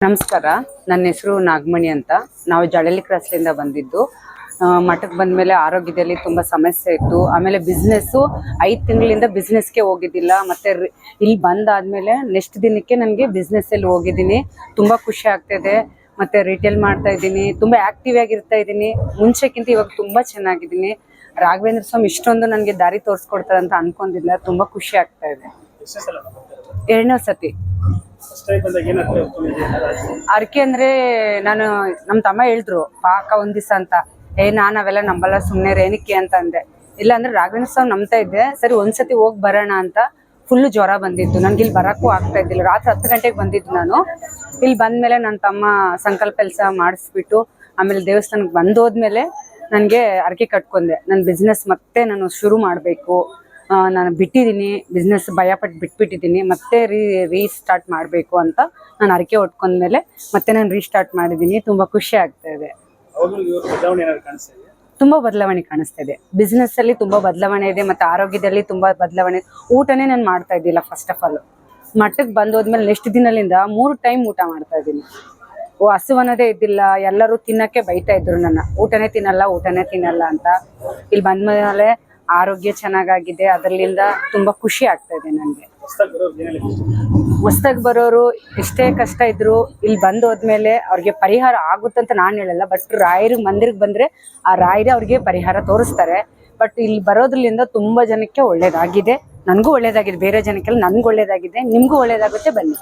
ನಮಸ್ಕಾರ. ನನ್ನ ಹೆಸರು ನಾಗಮಣಿ ಅಂತ. ನಾವು ಜಳಲಿ ಕ್ರಾಸ್ಲಿಂದ ಬಂದಿದ್ದು. ಮಠಕ್ಕೆ ಬಂದ್ಮೇಲೆ ಆರೋಗ್ಯದಲ್ಲಿ ತುಂಬಾ ಸಮಸ್ಯೆ ಇತ್ತು. ಆಮೇಲೆ ಬಿಸ್ನೆಸ್ಸು ಐದು ತಿಂಗಳಿಂದ ಬಿಸ್ನೆಸ್ಗೆ ಹೋಗಿದ್ದಿಲ್ಲ. ಮತ್ತೆ ಇಲ್ಲಿ ಬಂದಾದಮೇಲೆ ನೆಕ್ಸ್ಟ್ ದಿನಕ್ಕೆ ನನಗೆ ಬಿಸ್ನೆಸ್ಸಲ್ಲಿ ಹೋಗಿದ್ದೀನಿ. ತುಂಬಾ ಖುಷಿ ಆಗ್ತಿದೆ. ಮತ್ತೆ ರಿಟೇಲ್ ಮಾಡ್ತಾ ಇದ್ದೀನಿ. ತುಂಬಾ ಆಕ್ಟಿವ್ ಆಗಿರ್ತಾ ಇದ್ದೀನಿ. ಮುಂಚೆಕ್ಕಿಂತ ಇವಾಗ ತುಂಬಾ ಚೆನ್ನಾಗಿದ್ದೀನಿ. ರಾಘವೇಂದ್ರ ಸ್ವಾಮಿ ಇಷ್ಟೊಂದು ನನಗೆ ದಾರಿ ತೋರಿಸ್ಕೊಡ್ತಾರೆ ಅಂತ ಅನ್ಕೊಂಡಿಲ್ಲ. ತುಂಬಾ ಖುಷಿ ಆಗ್ತಾ ಇದೆ. ಎರಡನೇ ಸತಿ. ಅರ್ಕೆ ಅಂದ್ರೆ ನಾನು ನಮ್ಮ ತಮ್ಮ ಹೇಳಿದ್ರು, ಪಾಕ ಒಂದ್ ದಿವಸ ಅಂತ. ಏ, ನಾನು ಅವೆಲ್ಲ ನಂಬಲ್ಲ ಸುಮ್ಮನೆ ರೇಣಿಕೆ ಅಂತ ಅಂದೆ. ಇಲ್ಲ ಅಂದ್ರೆ ರಾಘವೇಂದ್ರ ಸ್ವಾಮಿ ನಂಬ್ತಾ ಇದ್ದೆ, ಸರಿ, ಒಂದ್ಸತಿ ಹೋಗಿ ಬರೋಣ ಅಂತ ಫುಲ್ ಜ್ವರ ಬಂದಿತ್ತು. ನನ್ಗೆ ಇಲ್ಲಿ ಬರಕ್ಕೂ ಆಗ್ತಾ ಇದ್ದಿಲ್ಲ. ರಾತ್ರಿ ಹತ್ತು ಗಂಟೆಗೆ ಬಂದಿದ್ದು ನಾನು. ಇಲ್ಲಿ ಬಂದ್ಮೇಲೆ ನನ್ನ ತಮ್ಮ ಸಂಕಲ್ಪ ಕೆಲಸ ಮಾಡಿಸ್ಬಿಟ್ಟು, ಆಮೇಲೆ ದೇವಸ್ಥಾನಕ್ಕೆ ಬಂದೋದ್ಮೇಲೆ ನನಗೆ ಅರ್ಕೆ ಕಟ್ಕೊಂಡೆ. ನನ್ನ ಬಿಸ್ನೆಸ್ ಮತ್ತೆ ನಾನು ಶುರು ಮಾಡಬೇಕು. ನಾನು ಬಿಟ್ಟಿದ್ದೀನಿ ಬಿಸ್ನೆಸ್ ಭಯಪಟ್ಟು ಬಿಟ್ಬಿಟ್ಟಿದ್ದೀನಿ ಮತ್ತೆ ರೀ ರೀಸ್ಟಾರ್ಟ್ ಮಾಡಬೇಕು ಅಂತ ನಾನು ಅರಕೆ ಹೊಟ್ಕೊಂಡ್ಮೇಲೆ ಮತ್ತೆ ನಾನು ರೀಸ್ಟಾರ್ಟ್ ಮಾಡಿದ್ದೀನಿ ತುಂಬ ಖುಷಿ ಆಗ್ತಾ ಇದೆ? ತುಂಬ ಬದಲಾವಣೆ ಕಾಣಿಸ್ತಾ ಇದೆ. ಬಿಸ್ನೆಸ್ಸಲ್ಲಿ ತುಂಬ ಬದಲಾವಣೆ ಇದೆ ಮತ್ತೆ ಆರೋಗ್ಯದಲ್ಲಿ ತುಂಬ ಬದಲಾವಣೆ. ಊಟನೇ ನಾನು ಮಾಡ್ತಾ ಇದ್ದಿಲ್ಲ ಫಸ್ಟ್ ಆಫ್ ಆಲ್ ಮಟ್ಟಕ್ಕೆ ಬಂದೋದ್ಮೇಲೆ ನೆಕ್ಸ್ಟ್ ದಿನದಿಂದ ಮೂರು ಟೈಮ್ ಊಟ ಮಾಡ್ತಾ ಇದ್ದೀನಿ. ಓ ಹಸುವನ್ನೋದೇ ಇದ್ದಿಲ್ಲ ಎಲ್ಲರೂ ತಿನ್ನಕ್ಕೆ ಬೈತಾ ಇದ್ರು ನನ್ನ. ಊಟನೇ ತಿನ್ನಲ್ಲ ಊಟನೇ ತಿನ್ನಲ್ಲ ಅಂತ. ಇಲ್ಲಿ ಬಂದ್ಮೇಲೆ ಆರೋಗ್ಯ ಚೆನ್ನಾಗಾಗಿದೆ ಅದರಿಂದ ತುಂಬಾ ಖುಷಿ ಆಗ್ತಾ ಇದೆ ನನಗೆ. ಹೊಸ್ದಾಗಿ ಬರೋರು ಎಷ್ಟೇ ಕಷ್ಟ ಇದ್ರು ಇಲ್ಲಿ ಬಂದು ಹೋದ್ಮೇಲೆ ಅವ್ರಿಗೆ ಪರಿಹಾರ ಆಗುತ್ತಂತ ನಾನು ಹೇಳಲ್ಲ ಬಟ್ ರಾಯರ ಮಂದಿರಕ್ಕೆ ಬಂದ್ರೆ ಆ ರಾಯರೇ ಅವ್ರಿಗೆ ಪರಿಹಾರ ತೋರಿಸ್ತಾರೆ. ಬಟ್ ಇಲ್ಲಿ ಬರೋದ್ರಿಂದ ತುಂಬಾ ಜನಕ್ಕೆ ಒಳ್ಳೇದಾಗಿದೆ ನನಗೂ ಒಳ್ಳೇದಾಗಿದೆ ಬೇರೆ ಜನಕ್ಕೆಲ್ಲ ನನ್ಗೂ ಒಳ್ಳೇದಾಗಿದೆ ನಿಮಗೂ ಒಳ್ಳೇದಾಗುತ್ತೆ ಬನ್ನಿ.